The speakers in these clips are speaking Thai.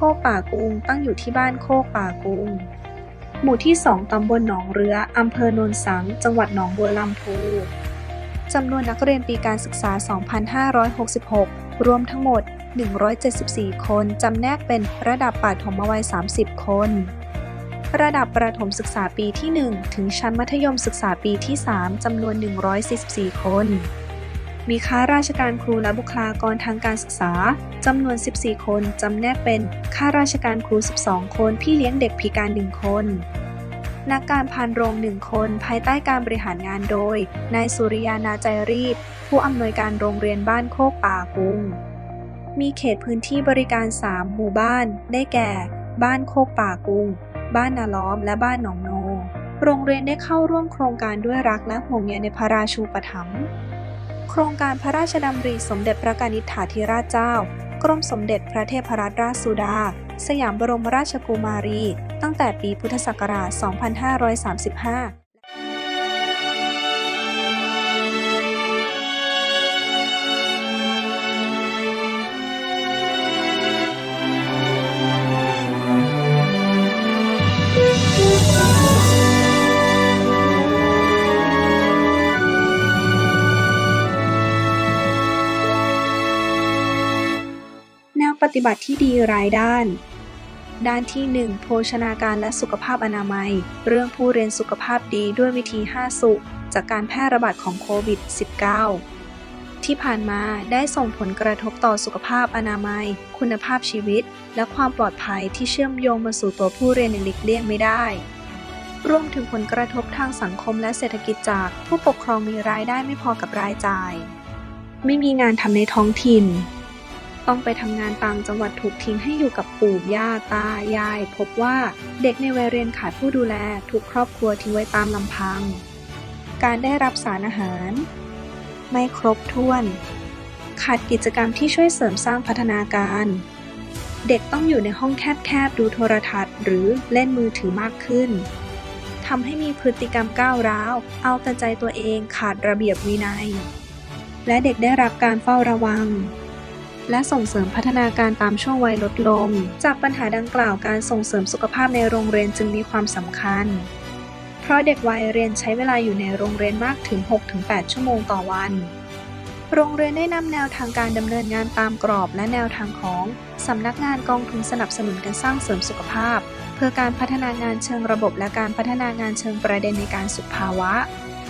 คกป่ากุงตั้งอยู่ที่บ้านโคกป่ากุงหมู่ที่ 2 ตำบลหนองเรือ อำเภอโนนสัง จังหวัดหนองบัวลำพู จำนวนนักเรียนปีการศึกษา 2566 รวมทั้งหมด 174 คน จำแนกเป็นระดับปฐมวัย 30 คน ระดับประถมศึกษาปีที่ 1 ถึงชั้นมัธยมศึกษาปีที่ 3 จำนวน 144 คน มีข้าราชการครูและบุคลากรทางการศึกษาจำนวน 14 คนจำแนกเป็นข้าราชการครู 12 คนพี่เลี้ยงเด็กพิการ 1 คน นักการพานโรง1คน ภายใต้การบริหารงานโดย นายสุริยานาใจรีบ ผู้อำนวยการโรงเรียนบ้านโคกป่ากุง มีเขตพื้นที่บริการ 3 หมู่บ้าน ได้แก่ บ้านโคกป่ากุง บ้านนาล้อม และบ้านหนองโน โรงเรียนได้เข้าร่วมโครงการด้วยรักและห่วงใยในพระราชูปถัมภ์ โครงการพระราชดำริสมเด็จพระกนิษฐาธิราชเจ้า กรมสมเด็จพระเทพรัตนราชสุดา สยามบรมราชกุมารี ตั้งแต่ปีพุทธศักราช 2535 ฏิบัติที่ดีรายด้าน ด้านที่ 1 โภชนาการและสุขภาพอนามัย เรื่องผู้เรียนสุขภาพดีด้วยวิธี 5 สุข จากการแพร่ระบาดของโควิด -19 ที่ผ่านมาได้ส่งผลกระทบต่อสุขภาพอนามัย คุณภาพชีวิต และความปลอดภัยที่เชื่อมโยงมาสู่ตัวผู้เรียนในหลีกเลี่ยงไม่ได้รวมถึงผลกระทบทางสังคมและเศรษฐกิจจาก ผู้ปกครองมีรายได้ไม่พอกับรายจ่าย ไม่มีงานทำในท้องถิ่น ต้องไปทำงานต่างจังหวัดถูกทิ้งให้อยู่กับปู่ย่าตายาย พบว่าเด็กในวัยเรียนขาดผู้ดูแลถูกครอบครัวทิ้งไว้ตามลำพัง การได้รับสารอาหาร ไม่ครบถ้วน ขาดกิจกรรมที่ช่วยเสริมสร้างพัฒนาการ เด็กต้องอยู่ในห้องแคบๆดูโทรทัศน์ หรือเล่นมือถือมากขึ้นทำให้มีพฤติกรรมก้าวร้าว เอาแต่ใจตัวเองขาดระเบียบวินัย และเด็กได้รับการเฝ้าระวัง และส่งเสริมพัฒนาการตามช่วงวัยลดลง จากปัญหาดังกล่าวการส่งเสริมสุขภาพในโรงเรียนจึงมีความสำคัญ เพราะเด็กวัยเรียนใช้เวลาอยู่ในโรงเรียนมากถึง 6-8 ชั่วโมงต่อวัน โรงเรียนได้นำแนวทางการดำเนินงานตามกรอบและแนวทางของสำนักงานกองทุนสนับสนุนการสร้างเสริมสุขภาพ เพื่อการพัฒนางานเชิงระบบและการพัฒนางานเชิงประเด็นในการสุขภาวะ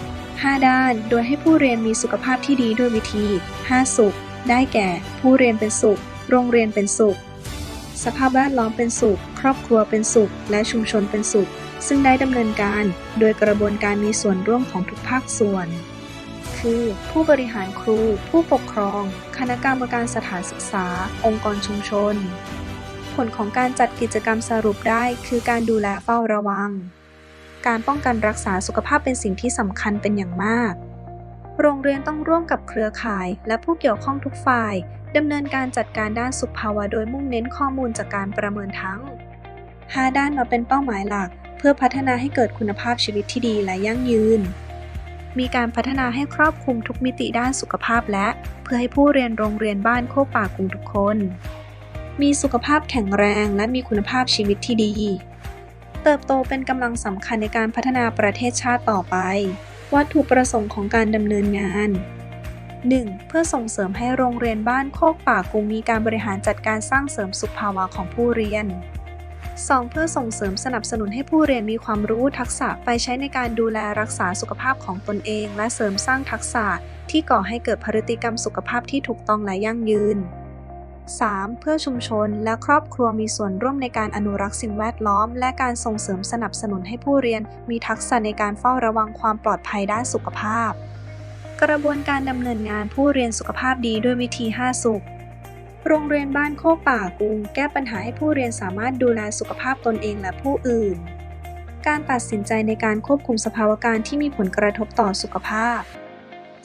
5 ด้าน โดยให้ผู้เรียนมีสุขภาพที่ดีด้วยวิธี 5 สุข ได้แก่ ผู้เรียนเป็นสุข โรงเรียนเป็นสุข สภาพแวดล้อมเป็นสุข ครอบครัวเป็นสุข และชุมชนเป็นสุข ซึ่งได้ดำเนินการโดยกระบวนการมีส่วนร่วมของทุกภาคส่วน คือ ผู้บริหารครู ผู้ปกครอง คณะกรรมการสถานศึกษา องค์กรชุมชน ผลของการจัดกิจกรรมสรุปได้คือการดูแลเฝ้าระวัง การป้องกันรักษาสุขภาพเป็นสิ่งที่สำคัญเป็นอย่างมาก โรงเรียนต้องร่วมกับเครือข่าย และผู้เกี่ยวข้องทุกฝ่ายดำเนินการจัดการด้านสุขภาวะโดยมุ่งเน้นข้อมูลจากการประเมินทั้ง 5 ด้านมาเป็นเป้าหมายหลัก เพื่อพัฒนาให้เกิดคุณภาพชีวิตที่ดีและยั่งยืน มีการพัฒนาให้ครอบคลุมทุกมิติด้านสุขภาพและ เพื่อให้ผู้เรียนโรงเรียนบ้านโคกป่ากุงทุกคน มีสุขภาพแข็งแรงและมีคุณภาพชีวิตที่ดี เติบโตเป็นกำลังสำคัญในการพัฒนาประเทศชาติต่อไป วัตถุประสงค์ของการดำเนินงาน 1. เพื่อส่งเสริมให้โรงเรียนบ้านโคกป่ากุงมีการบริหารจัดการสร้างเสริมสุขภาวะของผู้เรียน 2. เพื่อส่งเสริมสนับสนุนให้ผู้เรียนมีความรู้ทักษะไปใช้ในการดูแลรักษาสุขภาพของตนเอง และเสริมสร้างทักษะที่ก่อให้เกิดพฤติกรรมสุขภาพที่ถูกต้องและยั่งยืน 3. เพื่อชุมชนและครอบครัวมีส่วนร่วมในการอนุรักษ์สิ่งแวดล้อม และการส่งเสริมสนับสนุนให้ผู้เรียน มีทักษะในการเฝ้าระวังความปลอดภัยด้านสุขภาพ กระบวนการดำเนินงานผู้เรียนสุขภาพดีด้วยวิธี 5 สุข โรงเรียนบ้านโคกป่ากุง แก้ปัญหาให้ผู้เรียนสามารถดูแลสุขภาพตนเองและผู้อื่น การตัดสินใจในการควบคุมสภาวะการที่มีผลกระทบต่อสุขภาพ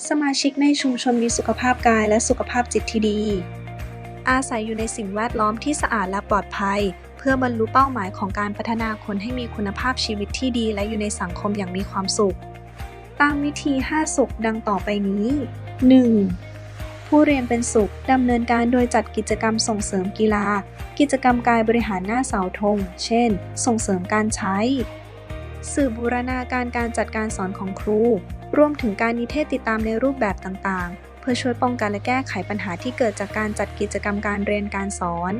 สมาชิกในชุมชนมีสุขภาพกายและสุขภาพจิตที่ดี อาศัยอยู่ในสิ่งแวดล้อมที่สะอาดและปลอดภัย เพื่อบรรลุเป้าหมายของการพัฒนาคนให้มีคุณภาพชีวิตที่ดีและอยู่ในสังคมอย่างมีความสุข ตามวิธี 5 สุขดังต่อไปนี้ 1. ผู้เรียนเป็นสุขดำเนินการโดยจัดกิจกรรมส่งเสริมกีฬา กิจกรรมกายบริหารหน้าเสาธง เช่น ส่งเสริมการใช้ สื่อบูรณาการการจัดการสอนของครู รวมถึงการนิเทศติดตามในรูปแบบต่างๆ พื่อช่วยป้องกันและแก้ไขปัญหาที่เกิดจากการจัดกิจกรรมการเรียนการสอน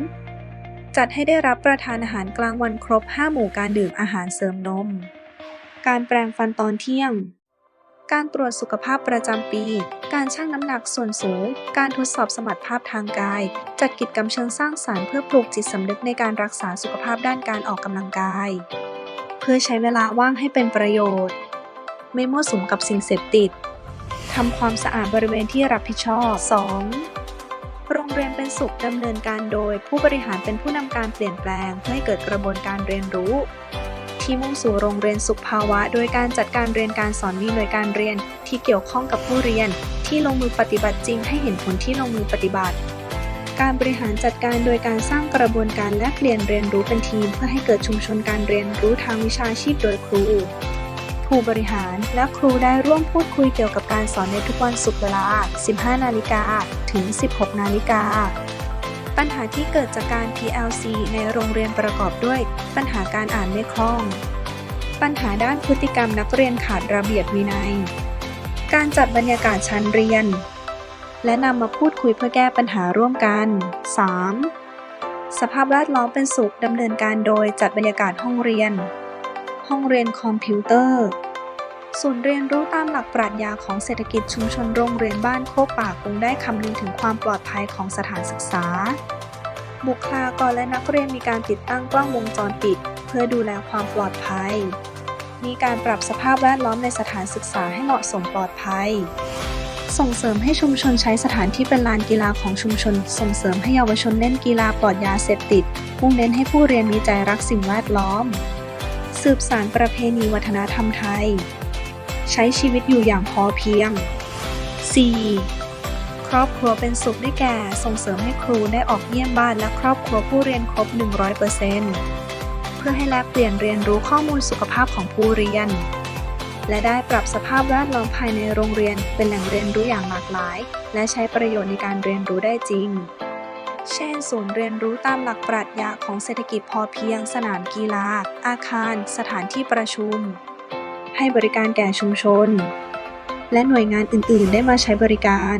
จัดให้ได้รับประทานอาหารกลางวันครบ 5 หมู่การดื่มอาหารเสริมนม การแปรงฟันตอนเที่ยง การตรวจสุขภาพประจำปี การชั่งน้ำหนักส่วนสูง การทดสอบสมรรถภาพทางกาย จัดกิจกรรมเชิงสร้างสรรค์เพื่อปลูกจิตสำนึกในการรักษาสุขภาพด้านการออกกำลังกาย เพื่อใช้เวลาว่างให้เป็นประโยชน์ ไม่มั่วสุมกับสิ่งเสพติด ทำความสะอาดบริเวณที่รับผิดชอบ 2. โรงเรียนเป็นสุขดำเนินการโดย ผู้บริหารเป็นผู้นำการเปลี่ยนแปลงเพื่อให้เกิดกระบวนการเรียนรู้ ที่มุ่งสู่โรงเรียนสุขภาวะ โดยการจัดการเรียนการสอนมีหน่วยการเรียนที่เกี่ยวข้องกับผู้เรียน ที่ลงมือปฏิบัติจริงให้เห็นผลที่ลงมือปฏิบัติการบริหารจัดการโดยการสร้างกระบวนการแลกเปลี่ยนเรียนรู้เป็นทีม เพื่อให้เกิดชุมชนการเรียนรู้ทางวิชาชีพโดยครู ผู้บริหาร และครูได้ร่วมพูดคุยเกี่ยวกับการสอนในทุกวันศุกร์เวลา 15 นาฬิกาถึง 16 นาฬิกา ปัญหาที่เกิดจากการ PLC ในโรงเรียนประกอบด้วย ปัญหาการอ่านไม่คล่อง ปัญหาด้านพฤติกรรมนักเรียนขาดระเบียบวินัย การจัดบรรยากาศชั้นเรียน และนำมาพูดคุยเพื่อแก้ปัญหาร่วมกัน 3. สภาพแวดล้อมเป็นสุขดำเนินการโดยจัดบรรยากาศห้องเรียน ห้องเรียนคอมพิวเตอร์ศูนย์เรียนรู้ตามหลักปรัชญาของเศรษฐกิจชุมชนโรงเรียนบ้านโคกป่าคงได้คำนึงถึงความปลอดภัยของสถานศึกษา บุคลากรและนักเรียนมีการติดตั้งกล้องวงจรปิด เพื่อดูแลความปลอดภัย มีการปรับสภาพแวดล้อมในสถานศึกษาให้เหมาะสมปลอดภัย ส่งเสริมให้ชุมชนใช้สถานที่เป็นลานกีฬาของชุมชน ส่งเสริมให้เยาวชนเล่นกีฬาปลอดยาเสพติดมุ่งเน้นให้ผู้เรียนมีใจรักสิ่งแวดล้อม สืบสานประเพณีวัฒนธรรมไทย ใช้ชีวิตอยู่อย่างพอเพียง 4. ครอบครัวเป็นสุขได้แก่ส่งเสริมให้ครูได้ออกเยี่ยมบ้านและครอบครัวผู้เรียนครบ 100%เพื่อให้แลกเปลี่ยนเรียนรู้ข้อมูลสุขภาพของผู้เรียน และได้ปรับสภาพแวดล้อมภายในโรงเรียนเป็นแหล่งเรียนรู้อย่างหลากหลาย และใช้ประโยชน์ในการเรียนรู้ได้จริง เช่น ศูนย์เรียนรู้ตามหลักปรัชญาของเศรษฐกิจพอเพียง สนามกีฬา อาคาร สถานที่ประชุม ให้บริการแก่ชุมชน และหน่วยงานอื่น ๆ ได้มาใช้บริการ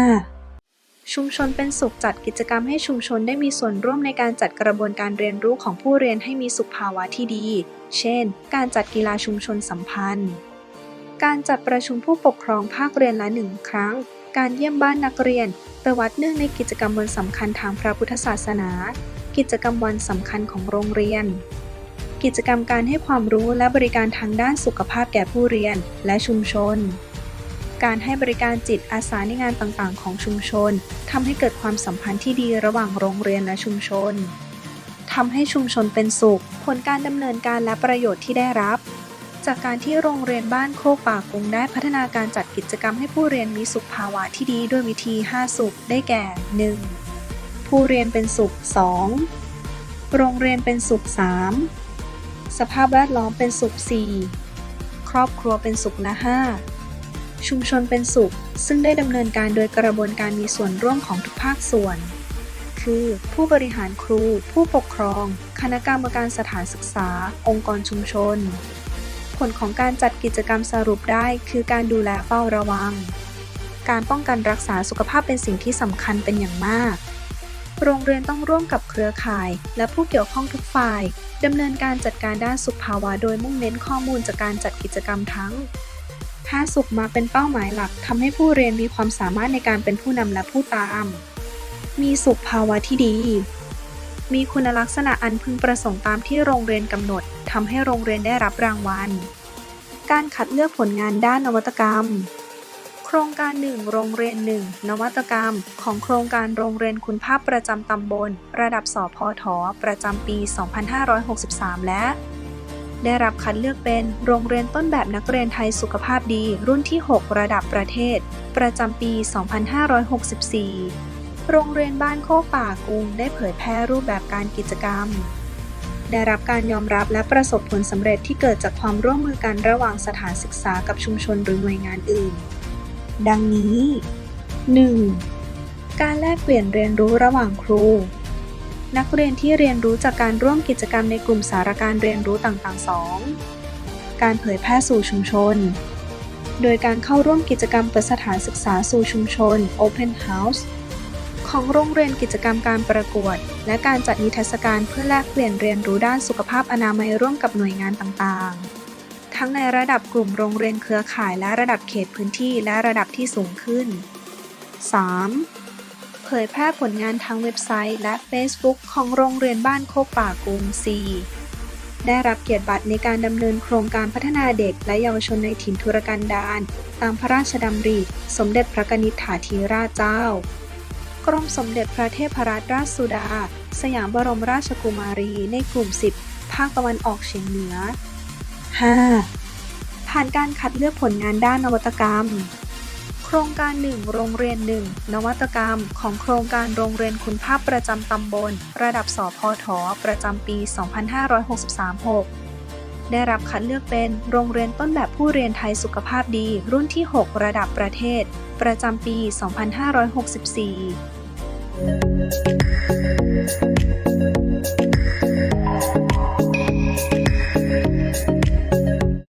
5. ชุมชนเป็นสุขจัดกิจกรรมให้ชุมชนได้มีส่วนร่วมในการจัดกระบวนการเรียนรู้ของผู้เรียนให้มีสุขภาวะที่ดี เช่น การจัดกีฬาชุมชนสัมพันธ์ การจัดประชุมผู้ปกครองภาคเรียนละหนึ่งครั้ง การเยี่ยมบ้านนักเรียน ประวัติเนื่องในกิจกรรมวันสำคัญทางพระพุทธศาสนา กิจกรรมวันสำคัญของโรงเรียน กิจกรรมการให้ความรู้และบริการทางด้านสุขภาพแก่ผู้เรียนและชุมชน การให้บริการจิตอาสาในงานต่างๆ ของชุมชนทำให้เกิดความสัมพันธ์ที่ดีระหว่างโรงเรียนและชุมชนทำให้ชุมชนเป็นสุข ผลการดำเนินการและประโยชน์ที่ได้รับ จากการที่โรงเรียนบ้านโคกป่ากุงได้พัฒนาการจัดกิจกรรมให้ผู้เรียนมีสุขภาวะที่ดีด้วยวิธี 5 สุข ได้แก่ 1. ผู้เรียนเป็นสุข 2. โรงเรียนเป็นสุข 3. สภาพแวดล้อมเป็นสุข 4. ครอบครัวเป็นสุขและ 5. ชุมชนเป็นสุข ซึ่งได้ดำเนินการโดยกระบวนการมีส่วนร่วมของทุกภาคส่วน คือ ผู้บริหารครู ผู้ปกครอง คณะกรรมการสถานศึกษา องค์กรชุมชน ลของการจัดกิจกรรมสรุปได้คือการดูแลเฝ้าระวัง การป้องกันรักษาสุขภาพเป็นสิ่งที่สำคัญเป็นอย่างมาก โรงเรียนต้องร่วมกับเครือข่าย และผู้เกี่ยวข้องทุกฝ่ายดำเนินการจัดการด้านสุขภาวะโดยมุ่งเน้นข้อมูลจากการจัดกิจกรรมทั้ง5สุขมาเป็นเป้าหมายหลักทำให้ผู้เรียนมีความสามารถในการเป็นผู้นำและผู้ตาม มีสุขภาวะที่ดี มีคุณลักษณะอันพึงประสงค์ตามที่โรงเรียนกำหนดทำให้โรงเรียนได้รับรางวัล การคัดเลือกผลงานด้านนวัตกรรม โครงการหนึ่งโรงเรียนหนึ่งนวัตกรรม ของโครงการโรงเรียนคุณภาพประจำตำบล ระดับสพทประจำปี 2563 และ ได้รับคัดเลือกเป็นโรงเรียนต้นแบบนักเรียนไทยสุขภาพดี รุ่นที่ 6 ระดับประเทศ ประจำปี 2564 โรงเรียนบ้านโคกป่ากุงได้เผยแพร่รูปแบบการกิจกรรม ได้รับการยอมรับและประสบผลสำเร็จที่เกิดจากความร่วมมือกันระหว่างสถานศึกษากับชุมชนหรือหน่วยงานอื่น ดังนี้ 1. การแลกเปลี่ยนเรียนรู้ระหว่างครู นักเรียนที่เรียนรู้จากการร่วมกิจกรรมในกลุ่มสารการเรียนรู้ต่างๆ 2. การเผยแพร่สู่ชุมชน โดยการเข้าร่วมกิจกรรมเปิดสถานศึกษาสู่ชุมชน Open House ของโรงเรียนกิจกรรมการประกวด และการจัดนิทรรศการเพื่อแลกเปลี่ยนเรียนรู้ด้านสุขภาพอนามัยร่วมกับหน่วยงานต่างๆ ทั้งในระดับกลุ่มโรงเรียนเครือข่ายและระดับเขตพื้นที่และระดับที่สูงขึ้น 3. เผยแพร่ผลงานทางเว็บไซต์และ Facebook ของโรงเรียนบ้านโคกป่ากรุง C ได้รับเกียรติบัตรในการดำเนินโครงการพัฒนาเด็กและเยาวชนในถิ่นทุรกันดารตามพระราชดำริ สมเด็จพระนิษฐาธิราชเจ้า กรมสมเด็จพระเทพรัตนราชสุดา สยามบรมราชกุมารีในกลุ่ม 10 ภาคตะวันออกเฉียงเหนือ 5. ผ่านการคัดเลือกผลงานด้านนวัตกรรม โครงการ 1 โรงเรียน 1 นวัตกรรม ของโครงการโรงเรียนคุณภาพประจำตำบล ระดับสพทประจำปี 2563-6 ได้รับคัดเลือกเป็นโรงเรียนต้นแบบผู้เรียนไทยสุขภาพดี รุ่นที่ 6 ระดับประเทศ ประจำปี 2564